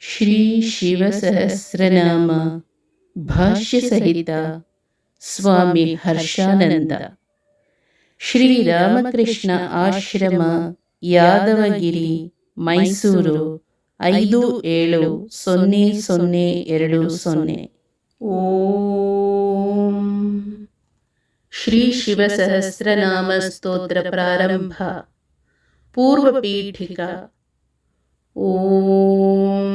ಶ್ರೀ ಶಿವಸಹಸ್ರನಾಮ ಭಾಷ್ಯ ಸಹಿತ ಸ್ವಾಮಿ ಹರ್ಷಾನಂದ ಶ್ರೀರಾಮಕೃಷ್ಣ ಆಶ್ರಮ ಯಾದವಗಿರಿ ಮೈಸೂರು ಐದು ಏಳು ಸೊನ್ನೆ ಸೊನ್ನೆ ಎರಡು ಸೊನ್ನೆ। ಓಂ ಶ್ರೀ ಶಿವಸಹಸ್ರನಾಮ ಸ್ತೋತ್ರ ಪ್ರಾರಂಭ। ಪೂರ್ವಪೀಠಿಕಾ ॐ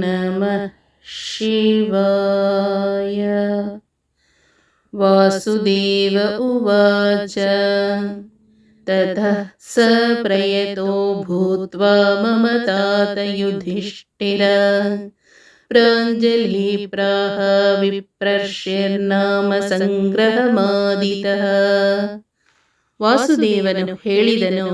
नमः शिवाय वासुदेव उवाच ततः स प्रयतो भूत्वा मम तात युधिष्ठिर प्राञ्जलिप्राह ವಿಪ್ರರ್ಷ್ಯರ್ನಾಮ ಸಂಗ್ರಹಮಾದಿತಃ ವಾಸುದೇವನು ಹೇಳಿದನು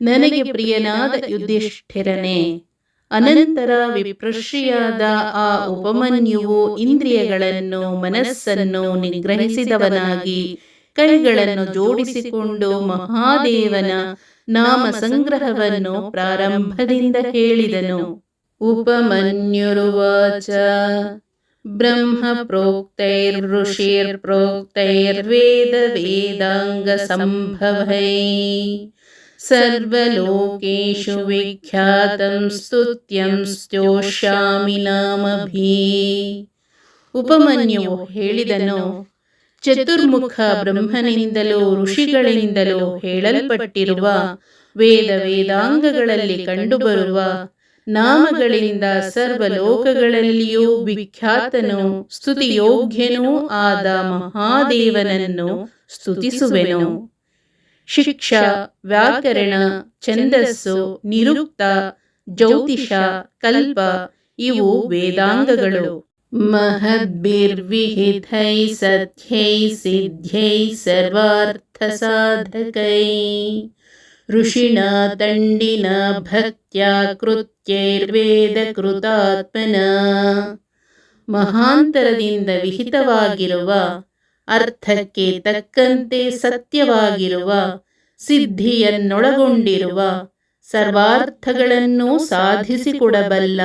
ನನಗೆ ಪ್ರಿಯನಾದ ಯುಧಿಷ್ಠಿರನೇ, ಅನಂತರ ವಿಪ್ರಶ್ರಿಯಾದ ಆ ಉಪಮನ್ಯುವು ಇಂದ್ರಿಯಗಳನ್ನು, ಮನಸ್ಸನ್ನು ನಿಗ್ರಹಿಸಿದವನಾಗಿ, ಕೈಗಳನ್ನು ಜೋಡಿಸಿಕೊಂಡು ಮಹಾದೇವನ ನಾಮ ಸಂಗ್ರಹವನ್ನು ಪ್ರಾರಂಭದಿಂದ ಹೇಳಿದನು ಉಪಮನ್ಯುರುವಾಚ ಬ್ರಹ್ಮ ಪ್ರೋಕ್ತೈರ್ಋಷಿರ್ಪ್ರೋಕ್ತೈರ್ವೇದ ವೇದಾಂಗ ಸಂಭವೈ सर्वलोकेषु विख्यातं ಸ್ತುತ್ಯಂ ಸ್ತೋಷ್ಯಾಮಿ ನಾಮಭಿ ಉಪಮನ್ಯುವು ಹೇಳಿದನು ಚತುರ್ಮುಖ ಬ್ರಹ್ಮನಿಂದಲೂ ಋಷಿಗಳಿಂದಲೂ ಹೇಳಲ್ಪಟ್ಟಿರುವ ವೇದ ವೇದಾಂಗಗಳಲ್ಲಿ ಕಂಡುಬರುವ ನಾಮಗಳಿಂದ ಸರ್ವಲೋಕಗಳಲ್ಲಿಯೂ ವಿಖ್ಯಾತನೂ ಸ್ತುತಿಯೋಗ್ಯನೂ ಆದ ಮಹಾದೇವನನ್ನು ಸ್ತುತಿಸುವೆನು ಶಿಕ್ಷಾ, ವ್ಯಾಕರಣ, ಛಂದಸ್ಸು, ನಿರುಕ್ತ, ಜ್ಯೋತಿಷ, ಕಲ್ಪ ಇವು ವೇದಾಂಗಗಳು. ಸಿದ್ಧ್ಯೈ ಸರ್ವಾರ್ಥ ಸಾಧಕೈ ಋಷಿಣ ದಂಡಿನ ಭಕ್ತ್ಯ ಕೃತ್ಯೈರ್ವೇದ ಕೃತಾತ್ಮನ ಮಹಾಂತರದಿಂದ ವಿಹಿತವಾಗಿರುವ ಅರ್ಥಕ್ಕೆ ತಕ್ಕಂತೆ ಸತ್ಯವಾಗಿರುವ, ಸಿದ್ಧಿಯನ್ನೊಳಗೊಂಡಿರುವ, ಸರ್ವಾರ್ಥಗಳನ್ನು ಸಾಧಿಸಿಕೊಡಬಲ್ಲ,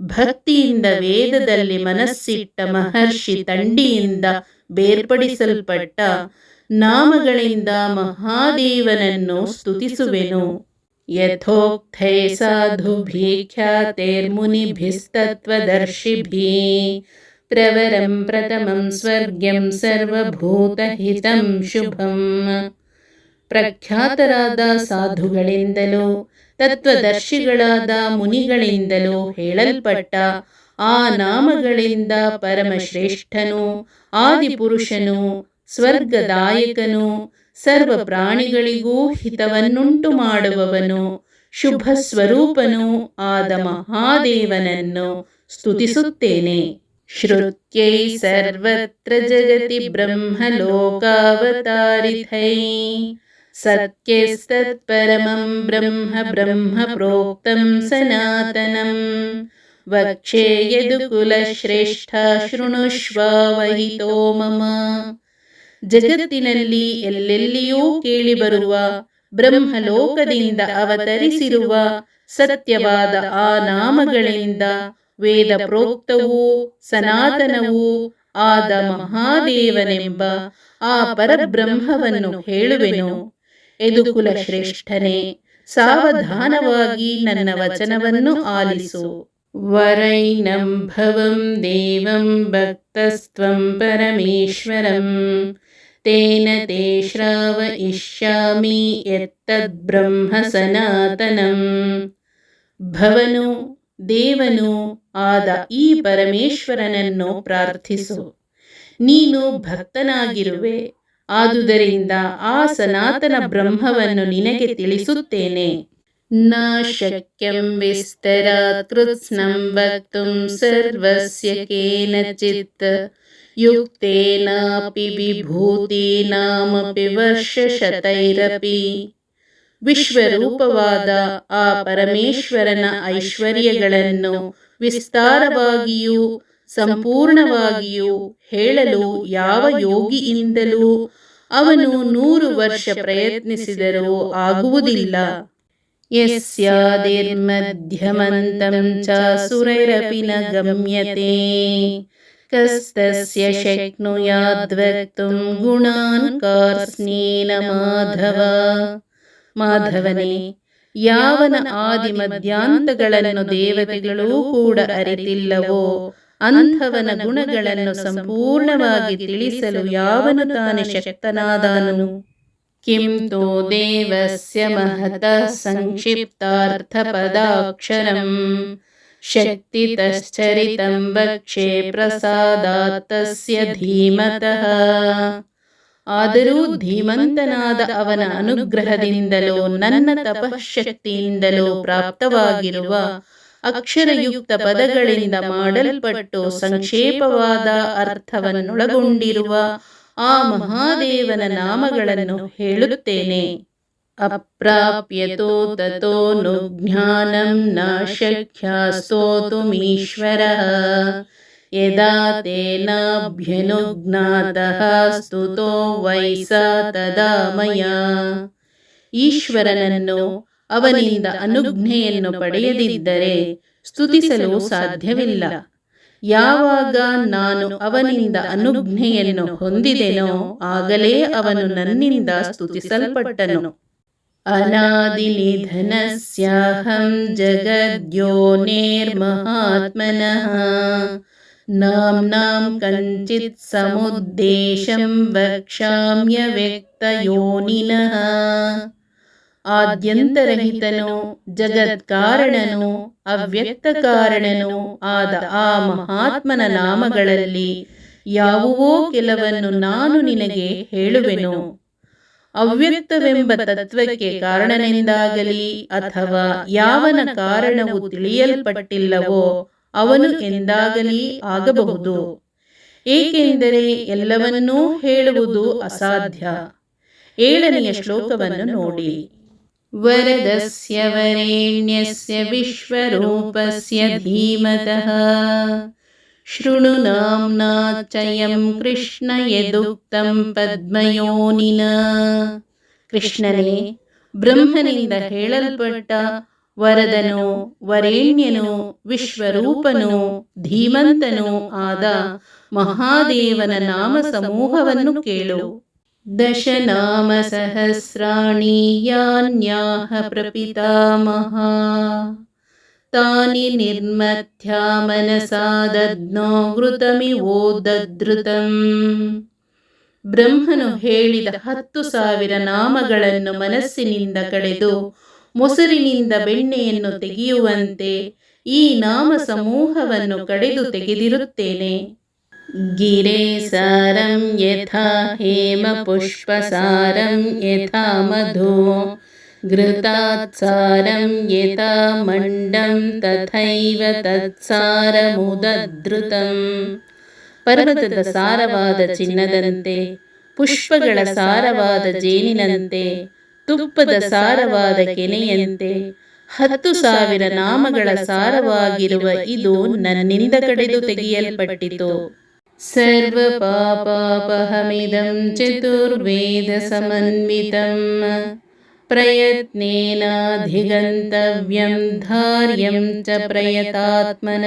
ಭಕ್ತಿಯಿಂದ ವೇದದಲ್ಲಿ ಮನಸ್ಸಿಟ್ಟ ಮಹರ್ಷಿ ತಂಡಿಯಿಂದ ಬೇರ್ಪಡಿಸಲ್ಪಟ್ಟ ನಾಮಗಳಿಂದ ಮಹಾದೇವನನ್ನು ಸ್ತುತಿಸುವೆನು. ಯಥೋಕ್ತೈ ಸಾಧುಭಿಖ್ಯಾತೈರ್ಮುನಿಭಿಸ್ತತ್ವದರ್ಶಿಭಿ ಪ್ರವರಂ ಪ್ರಥಮಂ ಸ್ವರ್ಗ್ಯಂ ಸರ್ವಭೂತಹಿತಂ ಶುಭಂ ಪ್ರಖ್ಯಾತರಾದ ಸಾಧುಗಳಿಂದಲೂ ತತ್ವದರ್ಶಿಗಳಾದ ಮುನಿಗಳಿಂದಲೂ ಹೇಳಲ್ಪಟ್ಟ ಆ ನಾಮಗಳಿಂದ ಪರಮಶ್ರೇಷ್ಠನು, ಆದಿಪುರುಷನು, ಸ್ವರ್ಗದಾಯಕನು ಸರ್ವ ಪ್ರಾಣಿಗಳಿಗೂ ಹಿತವನ್ನುಂಟು ಮಾಡುವವನು ಶುಭ ಸ್ವರೂಪನೂ ಆದ ಮಹಾದೇವನನ್ನು ಸ್ತುತಿಸುತ್ತೇನೆ. श्रुत्यै सर्वत्र जगति ब्रह्मलोकावतारिथै सत्यस्तत्परमं ब्रह्म ब्रह्म प्रोक्तं सनातनं वक्षे यदुकुलश्रेष्ठ ಶೃಣುಷ್ವಾವಹಿತೋ ಮಮ ಜಗತ್ತಿನಲ್ಲಿ ಎಲ್ಲೆಲ್ಲಿಯೂ ಕೇಳಿಬರುವ ಬ್ರಹ್ಮಲೋಕದಿಂದ ಅವತರಿಸಿರುವ ಸತ್ಯವಾದ ಆ ನಾಮಗಳಿಂದ ವೇದ ಪ್ರೋಕ್ತವೂ ಸನಾತನವೂ ಆದ ಮಹಾದೇವನೆಂಬ ಆ ಪರಬ್ರಹ್ಮವನ್ನು ಹೇಳುವೆನು. ಎದುಕುಲ ಶ್ರೇಷ್ಠನೇ ಸಾವಧಾನವಾಗಿ ನನ್ನ ವಚನವನ್ನು ಆಲಿಸು. ವರೈನಂ ಭವಂ ದೇವಂ ಭಕ್ತಸ್ತ್ವಂ ಪರಮೇಶ್ವರಂ. ತೇನ ತೇ ಶ್ರಾವಯಿಷ್ಯಾಮಿ ಎತ್ತದ್ಬ್ರಹ್ಮ ಸನಾತನಂ. ಭವನು ದೇವನು ಆದ ಈ ಪರಮೇಶ್ವರನನ್ನು ಪ್ರಾರ್ಥಿಸು. ನೀನು ಭಕ್ತನಾಗಿರುವೆ, ಆದುದರಿಂದ ಆ ಸನಾತನ ಬ್ರಹ್ಮವನ್ನು ನಿನಗೆ ತಿಳಿಸುತ್ತೇನೆ. ನ ಶಕ್ಯಂ ವಿಸ್ತರ ಕೃತ್ಸ್ನಂ ವಕ್ತುಂ ಸರ್ವಸ್ಯ ಕೇನಚಿತ್. ಯುಕ್ತೇನಾಪಿ ವಿಭೂತೀನಾಮಪಿ ವರ್ಷಶತೈರಪಿ. ವಿಶ್ವರೂಪವಾದ ಆ ಪರಮೇಶ್ವರನ ಐಶ್ವರ್ಯಗಳನ್ನು ವಿಸ್ತಾರವಾಗಿಯೂ ಸಂಪೂರ್ಣವಾಗಿಯೂ ಹೇಳಲು ಯಾವ ಯೋಗಿಯಿಂದಲೂ ಅವನು ನೂರು ವರ್ಷ ಪ್ರಯತ್ನಿಸಿದರೂ ಆಗುವುದಿಲ್ಲ. ಯಸ್ಯಾದಿರ್ಮಧ್ಯಮಂತಂ ಚ ಸುರೈರಪಿ ನ ಗಮ್ಯತೆ. ಕಸ್ತಸ್ಯ ಶಕ್ನುಯಾದ್ವಕ್ತುಂ ಗುಣಾನ್ ಕಾರ್ಸ್ನೇನ ಮಾಧವ. ಮಾಧವನೇ ಯಾವನ ಆದಿ ಮಧ್ಯಾಂತಗಳನ್ನು ದೇವತೆಗಳೂ ಕೂಡ ಅರಿತಿಲ್ಲವೋ ಅಂಥವನ ಗುಣಗಳನ್ನು ಸಂಪೂರ್ಣವಾಗಿ ತಿಳಿಸಲು ಯಾವನು ತಾನೇ ಶಕ್ತನಾದನು ಕಿಂ ತೋ ದೇವಸ್ಯ ಮಹತಃ ಸಂಕ್ಷಿಪ್ತಾರ್ಥಪದಾಕ್ಷರಂ ಶಕ್ತಿತಶ್ಚರಿತಂ ವಕ್ಷೆ ಪ್ರಸಾದಾತ್ತಸ್ಯ ಧೀಮತಃ ಆದರೂ ಧೀಮಂತನಾದ ಅವನ ಅನುಗ್ರಹದಿಂದಲೋ, ನನ್ನ ತಪಶಕ್ತಿಯಿಂದಲೋ ಪ್ರಾಪ್ತವಾಗಿರುವ ಅಕ್ಷರಯುಕ್ತ ಪದಗಳಿಂದ ಮಾಡಲ್ಪಟ್ಟು ಸಂಕ್ಷೇಪವಾದ ಅರ್ಥವನ್ನೊಳಗೊಂಡಿರುವ ಆ ಮಹಾದೇವನ ನಾಮಗಳನ್ನು ಹೇಳುತ್ತೇನೆ. ಅಪ್ರಾಪ್ಯತೋ ತತೋ ನು ಜ್ಞಾನಂ ಸ್ತೋತುಮೀಶ್ವರ ಯದಾ ತೇನಾಭ್ಯನುಜ್ಞಾತಃ ಸ್ತುತೋ ವೈಸ ತದಾ ಮಯ ಈಶ್ವರನನ್ನು ಅವನಿಂದ ಅನುಜ್ಞೆಯನ್ನು ಪಡೆಯದಿದ್ದರೆ ಸ್ತುತಿಸಲು ಸಾಧ್ಯವಿಲ್ಲ। ಯಾವಾಗ ನಾನು ಅವನಿಂದ ಅನುಜ್ಞೆಯನ್ನು ಹೊಂದಿದೆನೋ ಆಗಲೇ ಅವನು ನನ್ನಿಂದ ಸ್ತುತಿಸಲ್ಪಟ್ಟನು। ಅನಾದಿನಿಧನಸ್ಯಾಹಂ ಜಗದ್ಯೋನೇರ್ಮಹಾತ್ಮನಃ। ಸಮುದ್ದೇಶಂ ವಕ್ಷಾಮ್ಯ ವ್ಯಕ್ತ ಯೋನಿನಃ ಆದ್ಯಂತರಹಿತನು ಜಗತ್ಕಾರಣನು ಅವ್ಯಕ್ತ ಕಾರಣನು ಆದ ಆ ಮಹಾತ್ಮನ ನಾಮಗಳಲ್ಲಿ ಯಾವುವೋ ಕೆಲವನ್ನು ನಾನು ನಿನಗೆ ಹೇಳುವೆನು. ಅವ್ಯಕ್ತವೆಂಬ ತತ್ವಕ್ಕೆ ಕಾರಣನೆಂದಾಗಲಿ ಅಥವಾ ಯಾವನ ಕಾರಣವು ತಿಳಿಯಲ್ಪಟ್ಟಿಲ್ಲವೋ ಅವನು ಎಂದಾಗಲಿ ಆಗಬಹುದು. ಏಕೆಂದರೆ ಎಲ್ಲವನ್ನೂ ಹೇಳುವುದು ಅಸಾಧ್ಯ. ಏಳನೆಯ ಶ್ಲೋಕವನ್ನು ನೋಡಿ. ವರದಸ್ಯ ವರೆಣ್ಯಸ್ಯ ವಿಶ್ವರೂಪಸ್ಯ ಧೀಮತಃ. ಶೃಣು ನಾಮ್ನಾ ಚಯಂ ಕೃಷ್ಣ ಯದುಕ್ತಂ ಪದ್ಮಯೋನಿನ. ಕೃಷ್ಣನೇ, ಬ್ರಹ್ಮನಿಂದ ಹೇಳಲ್ಪಟ್ಟ ವರದನು, ವರೇಣ್ಯನು, ವಿಶ್ವರೂಪನು, ಧೀಮಂತನು ಆದ ಮಹಾದೇವನ ನಾಮ ಸಮೂಹವನ್ನು ಕೇಳು. ದಶನಾಮ ಸಹಸ್ರಾಣಿ ಯಾನ್ಯಾಹ ಪ್ರಪಿತಾಮಹ ತಾನಿ ನಿರ್ಮಥ್ಯಾ ಮನಸಾ ದದ್ನೋ ಘೃತಮಿವೋದೃತಂ ಬ್ರಹ್ಮನು ಹೇಳಿದ ಹತ್ತು ಸಾವಿರ ನಾಮಗಳನ್ನು ಮನಸ್ಸಿನಿಂದ ಕಳೆದು ಮೊಸರಿನಿಂದ ಬೆಣ್ಣೆಯನ್ನು ತೆಗೆಯುವಂತೆ ಈ ನಾಮ ಸಮೂಹವನ್ನು ಕಡೆದು ತೆಗೆದಿರುತ್ತೇನೆ ಗಿರೆ ಸಾರಂ ಯಥಾ ಹೇಮ ಪುಷ್ಪಸಾರಂ ಯಥಾ ಮಧು घृतात्सारं यथा मण्डं तथैव ತತ್ಸಾರಮುದಧೃತಂ ಪರ್ವತದ ಸಾರವಾದ ಚಿನ್ನದಂತೆ ಪುಷ್ಪಗಳ ಸಾರವಾದ ಜೇನಿನಂತೆ ತುಪ್ಪದ ಸಾರವಾದ ಕೆನೆಯಂತೆ ಹತ್ತು ಸಾವಿರ ನಾಮಗಳ ಸಾರವಾಗಿರುವ ಇದು ನನ್ನಿಂದ ಕಡೆದು ತೆಗೆಯಲ್ಪಟ್ಟಿತು. ಸರ್ವ ಪಾಪಾಪಹಮಿದಂ ಚತುರ್ವೇದ ಸಮನ್ವಿತಂ. ಪ್ರಯತ್ನೇನಾಧಿಗಂತವ್ಯಂ ಧಾರ್ಯಂ ಚ ಪ್ರಯತಾತ್ಮನ.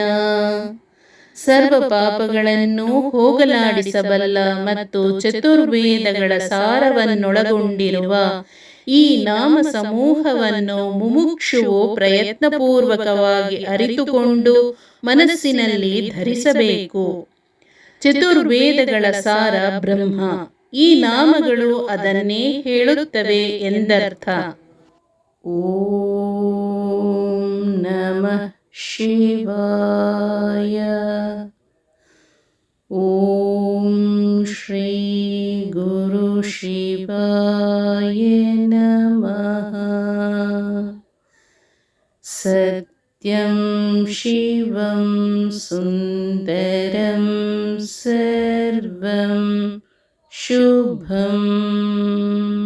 ಸರ್ವ ಪಾಪಗಳನ್ನು ಹೋಗಲಾಡಿಸಬಲ್ಲ ಮತ್ತು ಚತುರ್ವೇದಗಳ ಸಾರವನ್ನೊಳಗೊಂಡಿರುವ ಈ ನಾಮ ಸಮೂಹವನ್ನು ಮುಮುಕ್ಷುವು ಪ್ರಯತ್ನಪೂರ್ವಕವಾಗಿ ಅರಿತುಕೊಂಡು ಮನಸ್ಸಿನಲ್ಲಿ ಧರಿಸಬೇಕು. ಚತುರ್ವೇದಗಳ ಸಾರ ಬ್ರಹ್ಮ. ಈ ನಾಮಗಳು ಅದನ್ನೇ ಹೇಳುತ್ತವೆ ಎಂದರ್ಥ. ಓಂ ನಮ ಶಿವಾಯ. ಓಂ ಶ್ರೀ शिवाय नमः। सत्यं शिवं सुन्दरं सर्वं शुभम्।